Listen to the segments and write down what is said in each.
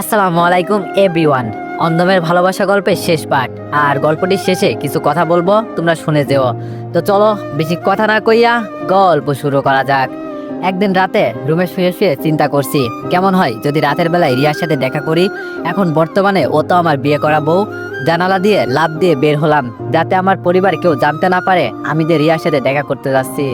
আসসালামু আলাইকুম, এভরিওয়ান। অন্ধমের ভালোবাসা গল্পের শেষ পাঠ। আর গল্পটির শেষে কিছু কথা বলব, তোমরা শুনে যেও। তো চলো, বেশি কথা না কইয়া গল্প শুরু করা যাক। একদিন রাতে রুমে শুয়ে শুয়ে চিন্তা করছি, কেমন হয় যদি রাতের বেলায় রিয়ার সাথে দেখা করি? এখন বর্তমানে ও তো আমার বিয়ে করা বউ। জানালা দিয়ে লাভ দিয়ে বের হলাম, যাতে আমার পরিবার কেউ জানতে না পারে আমি যে রিয়ার সাথে দেখা করতে যাচ্ছি।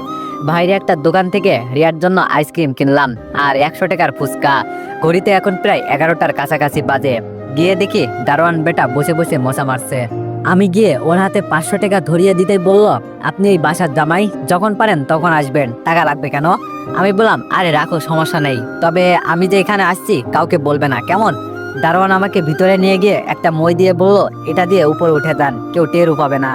বাইরে একটা দোকান থেকে রিয়ার জন্য আইসক্রিম কিনলাম আর একশো টাকার ফুচকা। ঘড়িতে এখন প্রায় এগারোটার কাছাকাছি বাজে। গিয়ে দেখি দারোয়ান বেটা বসে বসে মশা মারছে। আমি গিয়ে ওর হাতে পাঁচশো টাকা ধরিয়ে দিতে বলল, আপনি এই বাসার জামাই, যখন পারেন তখন আসবেন। টাকা লাগবে কেন? আমি বললাম, আরে রাখো, সমস্যা নেই। তবে আমি যে এখানে আসছি, কাউকে বলবে না। কেমন? দারোয়ান আমাকে ভিতরে নিয়ে গিয়ে একটা মই দিয়ে বলল, এটা দিয়ে উপরে উঠে যান, কেউ টেরও পাবে না।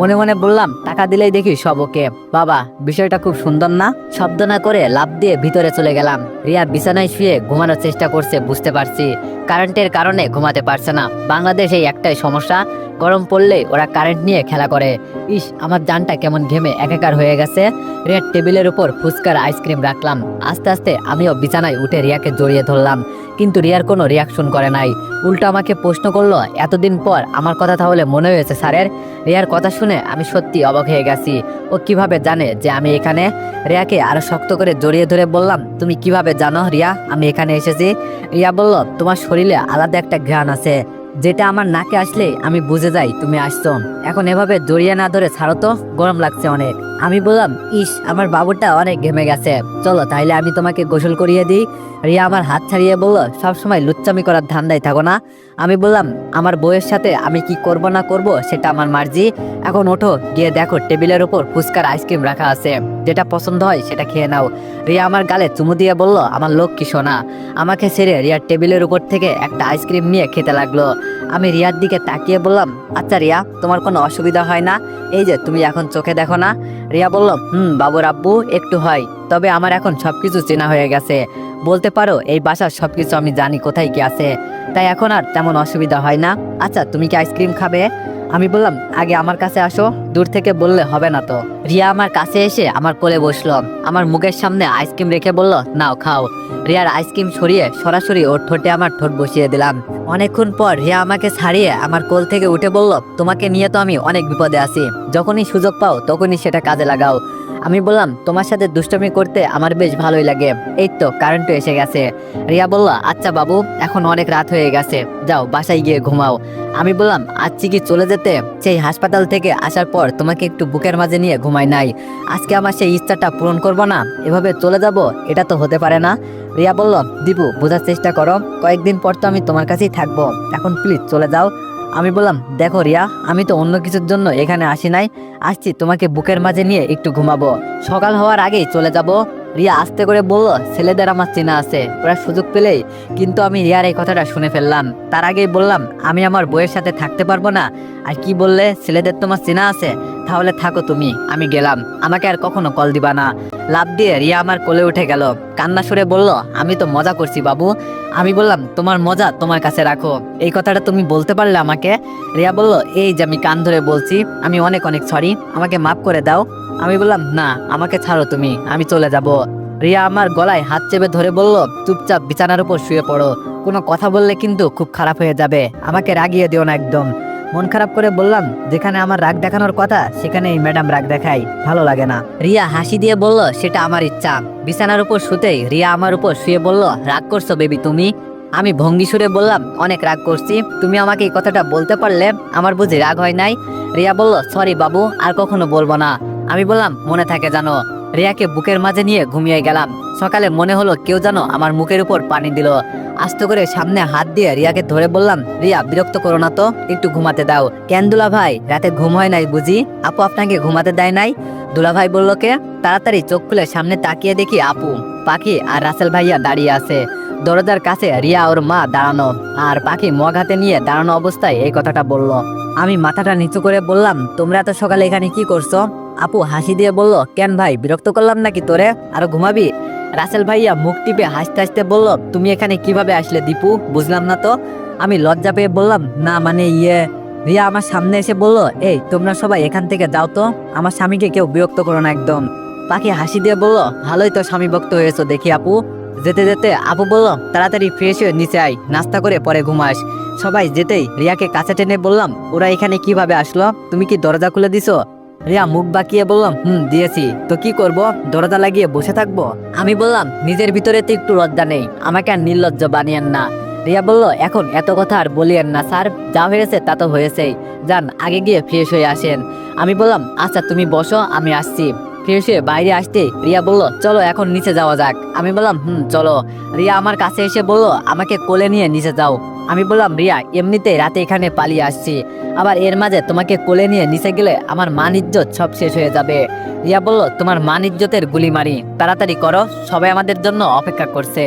মনে মনে বললাম, টাকা দিলেই দেখি সব ওকে। বাবা, বিষয়টা খুব সুন্দর না? শব্দ না করে লাভ দিয়ে ভিতরে চলে গেলাম। রিয়া বিছানায় শুয়ে ঘুমানোর চেষ্টা করছে, বুঝতে পারছি। কারেন্টের কারণে ঘুমাতে পারছে না। বাংলাদেশ এই একটাই সমস্যা গরম পড়লে ওরা কারেন্ট নিয়ে খেলা করে। ইস, আমার জানটা কেমন ঘেমে একাকার হয়ে গেছে। রিয়ার টেবিলের উপর ফুচকার আইসক্রিম রাখলাম। আস্তে আস্তে আমিও বিছানায় উঠে রিয়াকে জড়িয়ে ধরলাম। কিন্তু রিয়ার কোনো রিয়াকশন করে নাই। উল্টো আমাকে প্রশ্ন করল, এতদিন পর আমার কথা তাহলে মনে হয়েছে স্যারের? রিয়ার কথা শুনে আমি সত্যি অবাক হয়ে গেছি। ও কীভাবে জানে যে আমি এখানে? রিয়াকে আরও শক্ত করে জড়িয়ে ধরে বললাম, তুমি কীভাবে জানো রিয়া? আমি এখানে এসেছি। রিয়া বলল, তোমার শরীরে আলাদা একটা ঘ্রাণ আছে। যেটা আমার নাকে আসলে আমি বুঝে যাই তুমি আসছো। এখন এভাবে জড়িয়ে না ধরে ছাড়ো তো, গরম লাগছে অনেক। আমি বললাম, ইস, আমার বাবুটা অনেক ঘেমে গেছে। চলো, তাইলে আমি তোমাকে গোসল করিয়ে দিই। রিয়া আমার হাত ছাড়িয়ে বলল, সবসময় লুচ্চামি করার ধান্দায় থাকো না। আমি বললাম, আমার বউয়ের সাথে আমি কি করব না করব সেটা আমার মার্জি। এখন ওঠো, গিয়ে দেখো টেবিলের উপর ফুচকার আইসক্রিম রাখা আছে। যেটা পছন্দ হয় সেটা খেয়ে নাও। রিয়া আমার গালে চুমু দিয়ে বলল, আমার লোক কি সোনা। আমাকে ছেড়ে রিয়ার টেবিলের উপর থেকে একটা আইসক্রিম নিয়ে খেতে লাগল। আমি রিয়ার দিকে তাকিয়ে বললাম আচ্ছা রিয়া, তোমার কোনো অসুবিধা হয় না? এই যে, তুমি এখন চোখে দেখো না? রিয়া বলল, হুম, বাবুর আব্বু, একটু হয়। তবে আমার এখন সবকিছু চেনা হয়ে গেছে। বলতে পারো, এই বাসার সবকিছু আমি জানি কোথায় কি আছে। তাই এখন আর তেমন অসুবিধা হয় না। আচ্ছা তুমি কি আইসক্রিম খাবে? আমি বললাম, আগে আমার কাছে আসো, দূর থেকে বললে হবে না তো। রিয়া আমার কাছে এসে আমার কোলে বসল। আমার মুখের সামনে আইসক্রিম রেখে বলল, নাও, খাও। রিয়ার আইসক্রিম সরিয়ে সরাসরি ওর ঠোঁটে আমার ঠোঁট বসিয়ে দিলাম। অনেকক্ষণ পর রিয়া আমাকে ছাড়িয়ে আমার কোল থেকে উঠে বলল, তোমাকে নিয়ে তো আমি অনেক বিপদে আছি। যখনই সুযোগ পাও, তখনই সেটা কাজে লাগাও। আমি বললাম, তোমার সাথে দুষ্টমি করতে আমার বেশ ভালোই লাগে। এই তো কারেন্টও এসে গেছে। রিয়া বলল আচ্ছা বাবু, এখন অনেক রাত হয়ে গেছে। যাও, বাসায় গিয়ে ঘুমাও। আমি বললাম আজকে কি চলে যেতে? সেই হাসপাতাল থেকে আসার পর তোমাকে একটু বুকের মাঝে নিয়ে ঘুমাই নাই। আজকে আমার সেই ইচ্ছাটা পূরণ করব না। এভাবে চলে যাব, এটা তো হতে পারে না। রিয়া বলল, দীপু, বোঝার চেষ্টা করো। কয়েকদিন পর তো আমি তোমার কাছেই থাকব। এখন প্লিজ চলে যাও। আমি বললাম, দেখো রিয়া, আমি তো অন্য কিছুর জন্য এখানে আসি নাই। আসছি, তোমাকে বুকের মাঝে নিয়ে একটু ঘুমাবো। সকাল হওয়ার আগেই চলে যাব। রিয়া আস্তে করে বলল, ছেলেদের আমার চেনা আছে, ওরা সুযোগ পেলেই কিন্তু আমি রিয়ার এই কথাটা শুনে ফেললাম। তার আগেই বললাম, আমি আমার বইয়ের সাথে থাকতে পারব না। আর কি বললে, ছেলেদের তোমার চেনা আছে, তাহলে থাকো তুমি, আমি গেলাম। আমাকে আর কখনো কল দিবা না। লাভ দিয়ে রিয়া আমার কোলে উঠে গেল। কান্না সুরে বলল, আমি তো মজা করছি বাবু। আমি বললাম, তোমার মজা তোমার কাছে রাখো। এই কথাটা তুমি বলতে পারলে আমাকে? রিয়া বলল, এই যে আমি কান ধরে বলছি, আমি অনেক অনেক সরি আমাকে মাফ করে দাও। আমি বললাম, না, আমাকে ছাড়ো তুমি, আমি চলে যাব। রিয়া আমার গলায় হাত চেপে ধরে বলল, চুপচাপ বিছানার উপর শুয়ে পড়ো। কোনো কথা বললে কিন্তু খুব খারাপ হয়ে যাবে। আমাকে রাগিয়ে দিও না একদম। মন খারাপ করে বললাম, যেখানে আমার রাগ দেখানোর কথা সেখানে এই ম্যাডাম রাগ দেখাই ভালো লাগে না। রিয়া হাসি দিয়ে বলল, সেটা আমার ইচ্ছা। বিছানার উপর শুতেই রিয়া আমার উপর শুয়ে বলল, রাগ করছ বেবি তুমি? আমি ভঙ্গি সুরে বললাম, অনেক রাগ করছি। তুমি আমাকে এই কথাটা বলতে পারলে আমার বুঝি রাগ হয় নাই? রিয়া বলল, সরি বাবু, আর কখনো বলব না। আমি বললাম, মনে থাকে জানো, রিয়াকে বুকের মাঝে নিয়ে ঘুমিয়ে গেলাম। সকালে মনে হলো কেউ যেন আমার মুখের উপর পানি দিল। আস্তে করে সামনে হাত দিয়ে রিয়াকে ধরে বললাম, রিয়া, বিরক্ত করো না তো, একটু ঘুমাতে দাও। কেন দুলা ভাই রাতে ঘুম হয় নাই বুঝি? আপু আপনাকে ঘুমাতে দেয় নাই? দুলা ভাই বলল, কে? তাড়াতাড়ি চোখ খুলে সামনে তাকিয়ে দেখি আপু, পাখি আর রাসেল ভাইয়া দাঁড়িয়ে আছে। দরজার কাছে রিয়া ওর মা দাঁড়ানো, আর পাখি মগ হাতে নিয়ে দাঁড়ানো অবস্থায় এই কথাটা বলল। আমি মাথাটা নিচু করে বললাম, তোমরা এত সকালে এখানে কি করছ? আপু হাসি দিয়ে বলল, কেন ভাই, বিরক্ত করলাম নাকি তোরে? আরও ঘুমাবি? রাসেল ভাইয়া মুখ টিপে হাসতে হাসতে বলল, তুমি এখানে কীভাবে আসলে দীপু? বুঝলাম না তো। আমি লজ্জা পেয়ে বললাম, না মানে ইয়ে। রিয়া আমার সামনে এসে বলল, এই, তোমরা সবাই এখান থেকে যাও তো। আমার স্বামীকে কেউ বিরক্ত করো না একদম। পাখি হাসি দিয়ে বলল, ভালোই তো স্বামী ভক্ত হয়েছো দেখি আপু। যেতে যেতে আপু বলল, তাড়াতাড়ি ফ্রেশ হয়ে নিচে আয়, নাস্তা করে পরে ঘুমাস। সবাই যেতেই রিয়াকে কাছে টেনে বললাম, ওরা এখানে কীভাবে আসলো? তুমি কি দরজা খুলে দিছো? রিয়া মুখ বাঁকিয়ে বললাম, হুম, দিয়েছি। তো কি করব? দরজা লাগিয়ে বসে থাকব? আমি বললাম, নিজের ভিতরে তো একটু লজ্জা নেই। আমাকে আর নির্লজ্জ বানিয়েন না। রিয়া বলল, এখন এত কথা আর বলিয়েন না, স্যার। যা হয়েছে তা তো হয়েছেই। যান, আগে গিয়ে ফ্রেশ হয়ে আসেন। আমি বললাম আচ্ছা তুমি বসো, আমি আসছি। ফ্রেশ হয়ে বাইরে আসতে রিয়া বলল, চলো, এখন নিচে যাওয়া যাক। আমি বললাম, হুম, চলো। রিয়া আমার কাছে এসে বলল, আমাকে কোলে নিয়ে নিচে যাও। আমি বললাম, রিয়া, এমনিতেই রাতে এখানে পালিয়ে আসছি। আবার এর মাঝে তোমাকে কোলে নিয়ে নিচে গেলে আমার মান ইজ্জত সব শেষ হয়ে যাবে রিয়া বলল, তোমার মান ইজ্জতের গুলি মারি তাড়াতাড়ি করো, সবাই আমাদের জন্য অপেক্ষা করছে।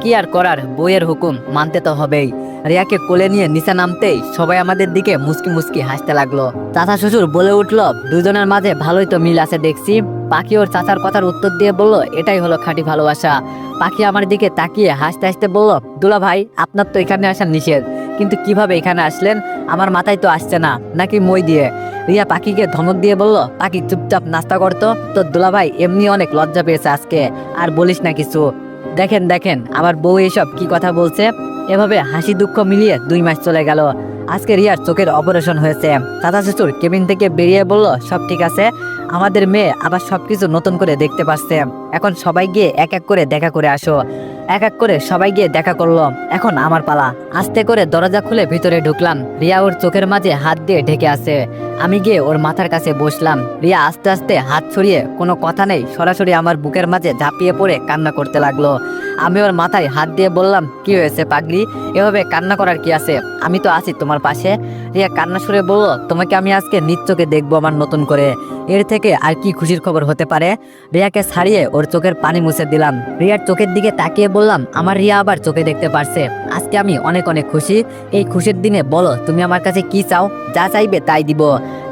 কি আর করার, বইয়ের হুকুম মানতে তো হবেই রিয়াকে কোলে নিয়ে নিচে নামতেই সবাই আমাদের দিকে মুসকি মুসকি হাসতে লাগল। চাচা শ্বশুর বলে উঠল, দুজনের মাঝে ভালোই তো মিল আছে দেখছি। পাখি ওর চাচার কথার উত্তর দিয়ে বলল, এটাই হলো খাঁটি ভালোবাসা। পাখি আমার দিকে তাকিয়ে হাসতে হাসতে বলল, দুলা ভাই, আপনার তো এখানে আসার নিষেধ। কিন্তু কীভাবে এখানে আসলেন? আমার মাথায় তো আসছে না, নাকি মই দিয়ে? রিয়া পাখিকে ধমক দিয়ে বলল, পাখি, চুপচাপ নাস্তা করতো তো। দুলা ভাই এমনি অনেক লজ্জা পেয়েছে আজকে, আর বলিস না কিছু। দেখেন দেখেন, আমার বউ এসব কি কথা বলছে? এভাবে হাসি দুঃখ মিলিয়ে দুই মাস চলে গেল। আজকে রিয়ার চোখের অপারেশন হয়েছে। দাদা শ্বশুর কেবিন থেকে বেরিয়ে বলল, সব ঠিক আছে? আমাদের মেয়ে আবার সবকিছু নতুন করে দেখতে পাচ্ছে এখন সবাই গিয়ে এক এক করে দেখা করে আসো। এক এক করে সবাই গিয়ে দেখা করল। এখন আমার পালা। আস্তে করে দরজা খুলে ভিতরে ঢুকলাম। রিয়া ওর চোখের মাঝে হাত দিয়ে ঢেকে আছে। আমি গিয়ে ওর মাথার কাছে বসলাম। রিয়া আস্তে আস্তে হাত ছড়িয়ে কোনো কথা নেই, সরাসরি আমার বুকের মাঝে ঝাঁপিয়ে পড়ে কান্না করতে লাগল। আমি ওর মাথায় হাত দিয়ে বললাম, কি হয়েছে পাগলি? এভাবে কান্না করার কি আছে? আমি তো আছি তোমার পাশে। রিয়া কান্না সুরে বলল, তোমাকে আমি আজকে নিচ্চকে দেখব আমার নতুন করে। এর থেকে আর কি খুশির খবর হতে পারে? রিয়াকে ছাড়িয়ে ওর চোখের পানি মুছে দিলাম। রিয়ার চোখের দিকে তাকিয়ে বললাম, আমার রিয়া আবার চোখে দেখতে পারছে। আজকে আমি অনেক অনেক খুশি। এই খুশির দিনে বলো, তুমি আমার কাছে কি চাও? যা চাইবে তাই দিব।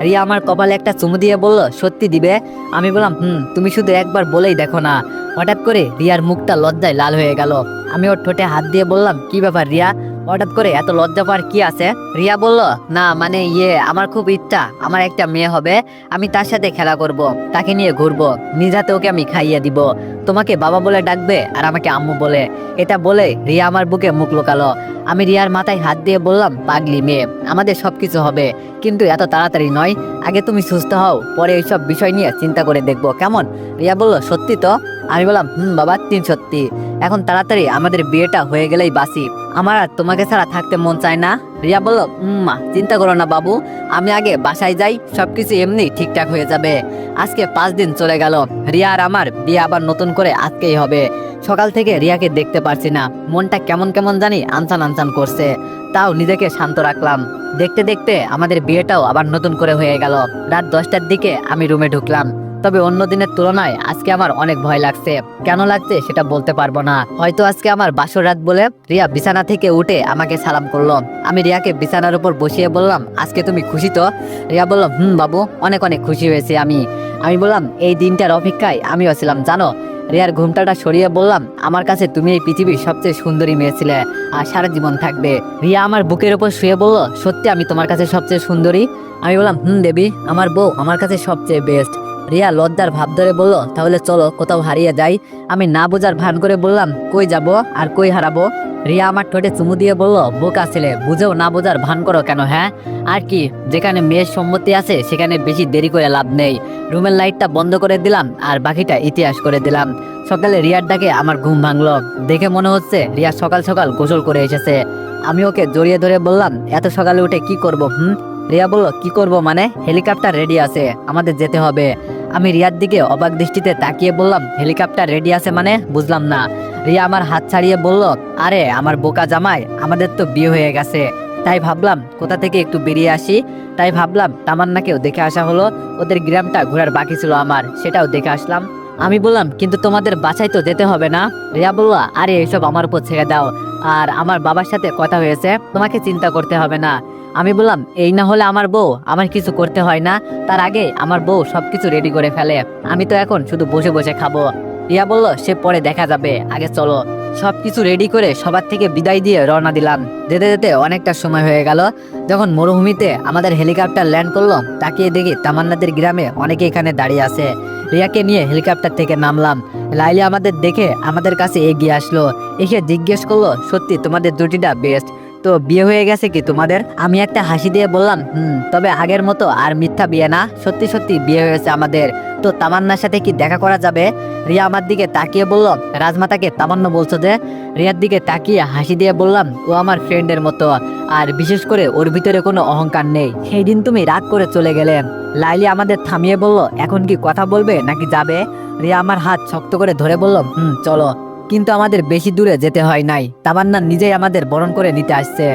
রিয়া আমার কপালে একটা চুমু দিয়ে বলল, সত্যি দিবে? আমি বললাম, হুম, তুমি শুধু একবার বলেই দেখো না। হঠাৎ করে রিয়ার মুখটা লজ্জায় লাল হয়ে গেল। আমি ওর ঠোঁটে হাত দিয়ে বললাম, কি ব্যাপার রিয়া? হঠাৎ করে এত লজ্জা পাওয়ার কি আছে? রিয়া বলল, না মানে ইয়ে আমার খুব ইচ্ছা, আমার একটা মেয়ে হবে, আমি তার সাথে খেলা করব, তাকে নিয়ে ঘুরবো নিজ হাতে ওকে আমি খাইয়ে দিব। তোমাকে বাবা বলে ডাকবে আর আমাকে আম্মু বলে। এটা বলে রিয়া আমার বুকে মুখ লোকালো। আমি রিয়ার মাথায় হাত দিয়ে বললাম, পাগলি মেয়ে, আমাদের সবকিছু হবে। কিন্তু এত তাড়াতাড়ি নয়। আগে তুমি সুস্থ হও, পরে এইসব বিষয় নিয়ে চিন্তা করে দেখব। কেমন? রিয়া বলল, সত্যি তো? আমি বললাম হুম বাবা তিন সত্যি। এখন তাড়াতাড়ি আমাদের বিয়েটা হয়ে গেলেই বাসি আমার আর তোমাকে ছাড়া থাকতে মন চায় না। রিয়া বলল "উম, মা চিন্তা করো না বাবু। আমি আগে বাসায় যাই সবকিছু এমনি ঠিকঠাক হয়ে যাবে। আজকে পাঁচ দিন চলে গেল। রিয়া আর আমার বিয়ে আবার নতুন করে আজকেই হবে। সকাল থেকে রিয়াকে দেখতে পারছি না। মনটা কেমন কেমন জানি আনসান আনসান করছে। তাও নিজেকে শান্ত রাখলাম। দেখতে দেখতে আমাদের বিয়েটাও আবার নতুন করে হয়ে গেল। রাত দশটার দিকে আমি রুমে ঢুকলাম। তবে অন্য দিনের তুলনায় আজকে আমার অনেক ভয় লাগছে। কেন লাগছে সেটা বলতে পারব না। হয়তো আজকে আমার বাসর রাত বলে রিয়া বিছানা থেকে উঠে আমাকে সালাম করল। আমি রিয়াকে বিছানার উপর বসিয়ে বললাম, আজকে তুমি খুশি তো? রিয়া বলল, হুম বাবু, অনেক অনেক খুশি হয়েছে আমি। আমি বললাম, এই দিনটার অপেক্ষায় আমিও ছিলাম, জানো? রিয়ার ঘুমটাটা সরিয়ে বললাম, আমার কাছে তুমি এই পৃথিবীর সবচেয়ে সুন্দরী মেয়ে ছিলে আর সারা জীবন থাকবে। রিয়া আমার বুকের উপর শুয়ে বলল, সত্যি আমি তোমার কাছে সবচেয়ে সুন্দরী? আমি বললাম, হুম দেবী, আমার বউ আমার কাছে সবচেয়ে বেস্ট রিয়া লজ্জার ভাব ধরে বলল, তাহলে চলো, কোথাও হারিয়ে যাই। আমি না বোঝার ভান করে বললাম, কই যাব আর কই হারাবো? রিয়া আমার ঠোঁটে চুমু দিয়ে বলল, বোকা ছেলে, বুঝেও না বোঝার ভান করো কেন হ্যাঁ? আর কি, যেখানে মেয়ের সম্মতি আছে, সেখানে বেশি দেরি করে লাভ নেই। রুমের লাইটটা বন্ধ করে দিলাম আর বাকিটা ইতিহাস করে দিলাম। সকালে রিয়ার ডাকে আমার ঘুম ভাঙলো। দেখে মনে হচ্ছে রিয়া সকাল সকাল গোসল করে এসেছে। আমি ওকে জড়িয়ে ধরে বললাম, এত সকালে উঠে কি করব, হুম? রিয়া বলল, কি করব মানে? হেলিকপ্টার রেডি আছে, আমাদের যেতে হবে। আমি রিয়ার দিকে অবাক দৃষ্টিতে তাকিয়ে বললাম, হেলিকপ্টার রেডি আছে মানে? বুঝলাম না। রিয়া আমার হাত ছাড়িয়ে বলল, আরে, আমার বোকা জামাই, আমাদের তো বিয়ে হয়ে গেছে। তাই ভাবলাম, কোথা থেকে একটু বেরিয়ে আসি? তাই ভাবলাম, তামান্নাকেও দেখে আসা হলো, ওদের গ্রামটা ঘোরার বাকি ছিল আমার, সেটাও দেখে আসলাম। আমি বললাম, কিন্তু তোমাদের বাসায় তো যেতে হবে না? রিয়া বলল, আরে, এসব আমার উপর ছেড়ে দাও। আর আমার বাবার সাথে কথা হয়েছে, তোমাকে চিন্তা করতে হবে না। আমি বললাম, এই না হলে আমার বউ, আমার কিছু করতে হয় না। তার আগে আমার বউ সবকিছু রেডি করে ফেলে। আমি তো এখন শুধু বসে বসে খাব। রিয়া বলল, সে পরে দেখা যাবে। আগে চলো। সবকিছু রেডি করে সবার থেকে বিদায় দিয়ে রওনা দিলাম। যেতে যেতে অনেকটা সময় হয়ে গেল। যখন মরুভূমিতে আমাদের হেলিকপ্টার ল্যান্ড করল, তাকিয়ে দেখি তামান্নাদের গ্রামে অনেকে এখানে দাঁড়িয়ে আছে। রিয়াকে নিয়ে হেলিকপ্টার থেকে নামলাম। লাইলি আমাদের দেখে আমাদের কাছে এগিয়ে আসলো। এসে জিজ্ঞেস করল, সত্যি তোমাদের দুটিটা বেস্ট তো বিয়ে হয়ে গেছে কি তোমাদের? আমি একটা হাসি দিয়ে বললাম, হুম, তবে আগের মতো আর মিথ্যা বিয়ে না। সত্যি সত্যি বিয়ে হয়েছে আমাদের। তো তামান্নার সাথে কি দেখা করা যাবে? রিয়া আমার দিকে তাকিয়ে বলল, রাজমাতাকে তামান্না বলছো যে? রিয়ার দিকে তাকিয়ে হাসি দিয়ে বললাম, ও আমার ফ্রেন্ডের মতো। আর বিশেষ করে ওর ভিতরে কোনো অহংকার নেই। সেই দিন তুমি রাগ করে চলে গেলে। লাইলি আমাদের থামিয়ে বলল, এখন কি কথা বলবে নাকি যাবে? রিয়া আমার হাত শক্ত করে ধরে বলল, হুম, চলো। কিন্তু আমাদের বেশি দূরে যেতে হয় নাই। তামান্না নিজেই আমাদের বরণ করে নিতে আসছে।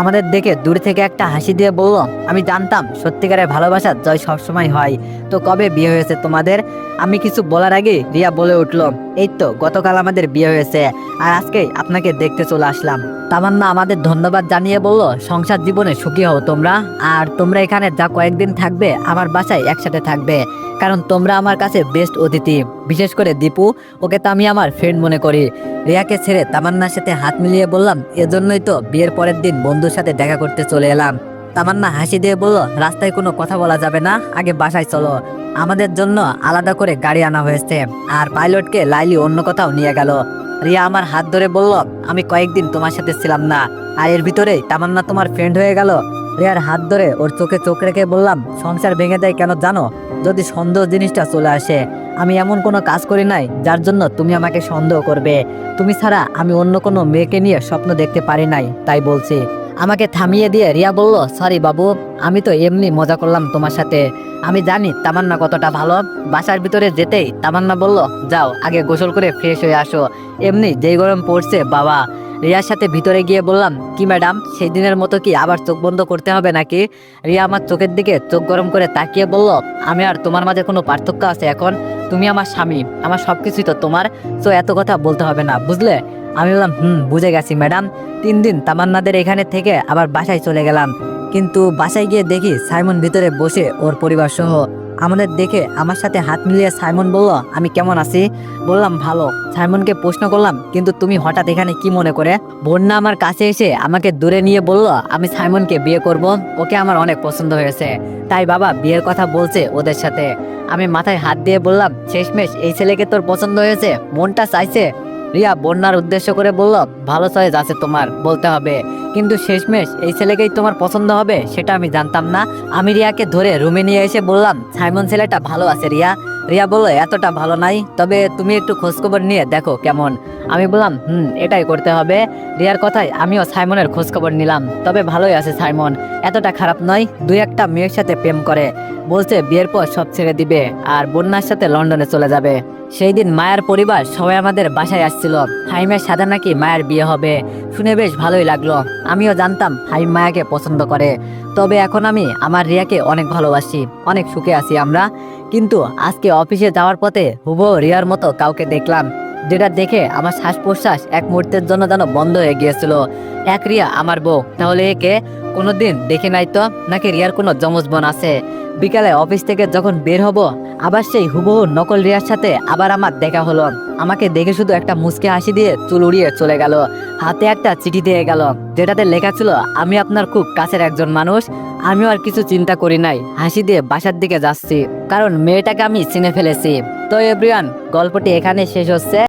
আমাদের দেখে দূর থেকে একটা হাসি দিয়ে বলল, আমি জানতাম সত্যিকারের ভালোবাসার জয় সবসময় হয়। তো কবে বিয়ে হয়েছে তোমাদের? আমি কিছু বলার আগে রিয়া বলে উঠল, এই তো গতকাল আমাদের বিয়ে হয়েছে, আর আজকে আপনাকে দেখতে চলে আসলাম। তামান্না আমাদের ধন্যবাদ জানিয়ে বলল, সংসার জীবনে সুখী হও তোমরা, আর তোমরা এখানে যা কয়েকদিন থাকবে আমার বাসায় একসাথে থাকবে। কারণ তোমরা আমার কাছে বেস্ট অতিথি। বিশেষ করে দীপু, ওকে তো আমি আমার ফ্রেন্ড মনে করি। রিয়াকে ছেড়ে তামান্নার সাথে হাত মিলিয়ে বললাম, এজন্যই তো বিয়ের পরের দিন বন্ধুর সাথে দেখা করতে চলে এলাম। তামান্না হাসি দিয়ে বলল, রাস্তায় কোনো কথা বলা যাবে না, আগে বাসায় চলো। আমাদের জন্য আলাদা করে গাড়ি আনা হয়েছে। আর পাইলটকে লাইলি অন্য কোথাও নিয়ে গেল। রিয়া আমার হাত ধরে বলল, আমি কয়েকদিন তোমার সাথে ছিলাম না, আর এর ভিতরে তামান্না তোমার ফ্রেন্ড হয়ে গেল। রিয়ার হাত ধরে ওর চোখে চোখ রেখে বললাম, সংসার ভেঙে দেয় কেন জানো? যদি সন্দেহ জিনিসটা চলে আসে, আমি এমন কোনো কাজ করি নাই যার জন্য তুমি আমাকে সন্দেহ করবে। তুমি ছাড়া আমি অন্য কোনো মেয়েকে নিয়ে স্বপ্ন দেখতে পারি নাই। তাই বলছি। আমাকে থামিয়ে দিয়ে রিয়া বলল, সরি বাবু, আমি তো এমনি মজা করলাম তোমার সাথে। আমি জানি তামান্না কতটা ভালো। বাসার ভিতরে যেতেই তামান্না বলল, যাও, আগে গোসল করে ফ্রেশ হয়ে আসো। এমনি যেই গরম পড়ছে, বাবা। রিয়ার সাথে ভিতরে গিয়ে বললাম, কি ম্যাডাম সেই দিনের মতো কি আবার চোখ বন্ধ করতে হবে নাকি? রিয়া আমার চোখের দিকে চোখ গরম করে তাকিয়ে বলল, আমি আর তোমার মাঝে কোনো পার্থক্য আছে এখন? তুমি আমার স্বামী, আমার সব কিছুই তো তোমার, তো এত কথা বলতে হবে না, বুঝলে? আমি বললাম, হুম, বুঝে গেছি ম্যাডাম। তিন দিন তামান্নাদের এখানে থেকে আবার বাসায় চলে গেলাম। কিন্তু বাসায় গিয়ে দেখি সাইমন ভিতরে বসে ওর পরিবার সহ আমাদের দেখে আমার সাথে হাত মিলিয়ে সাইমন বলল, আমি কেমন আছি? বললাম, ভালো। সাইমনকে প্রশ্ন করলাম, কিন্তু তুমি হঠাৎ এখানে কি মনে করে? বন্যা আমার কাছে এসে আমাকে দূরে নিয়ে বলল, আমি সাইমনকে বিয়ে করব, ওকে আমার অনেক পছন্দ হয়েছে। তাই বাবা বিয়ের কথা বলছে ওদের সাথে। আমি মাথায় হাত দিয়ে বললাম, শেষমেশ এই ছেলেকে তোর পছন্দ হয়েছে, মনটা চাইছে রিয়া বন্যার উদ্দেশ্য করে বলল, ভালো চয়েস আছে তোমার, বলতে হবে। কিন্তু শেষমেশ এই ছেলেকেই তোমার পছন্দ হবে, সেটা আমি জানতাম না। আমি রিয়াকে ধরে রুমে নিয়ে এসে বললাম, সাইমন, ছেলেটা ভালো আছে রিয়া। রিয়া বলল, এতটা ভালো নাই, তবে তুমি একটু খোঁজখবর নিয়ে দেখো কেমন। আমি বললাম, হুম, এটাই করতে হবে। রিয়ার কথায় আমিও সাইমনের খোঁজখবর নিলাম, তবে ভালোই আছে সাইমন, এতটা খারাপ নয়, দুই একটা মেয়ের সাথে প্রেম করে। বলছে বিয়ের পর সব ছেড়ে দিবে আর বন্যার সাথে লন্ডনে চলে যাবে। সেই দিন মায়ের পরিবার সবাই আমাদের বাসায় আসছিল। হাইমের সাথে নাকি মায়ের বিয়ে হবে। শুনে বেশ ভালোই লাগল। আমিও জানতাম হাইম মায়াকে পছন্দ করে। তবে এখন আমি আমার রিয়াকে অনেক ভালোবাসি, অনেক সুখে আছি আমরা। কিন্তু আজকে অফিসে যাওয়ার পথে হুবো রিয়ার মতো কাউকে দেখলাম, যেটা দেখে আমার শ্বাস প্রশ্বাস এক মুহূর্তের জন্য যেন বন্ধ হয়ে গিয়েছিল। এক রিয়া, আমার বউ, তাহলে একে কোনোদিন দেখে নাই তো? নাকি রিয়ার কোনো জমজ বোন আছে? বিকালে অফিস থেকে যখন বের হব, আবার সেই হুবহু নকল রিয়ার সাথে আবার আমার দেখা হলো। আমাকে দেখে শুধু একটা মুচকে হাসি দিয়ে চুল উড়িয়ে চলে গেল। হাতে একটা চিঠি দিয়ে গেল, যেটাতে লেখা ছিল, আমি আপনার খুব কাছের একজন মানুষ, আমিও আর কিছু চিন্তা করি নাই। হাসি দিয়ে বাসার দিকে যাচ্ছি, কারণ মেয়েটাকে আমি চিনে ফেলেছি। তো এব্রিয়ান গল্পটি এখানে শেষ হচ্ছে।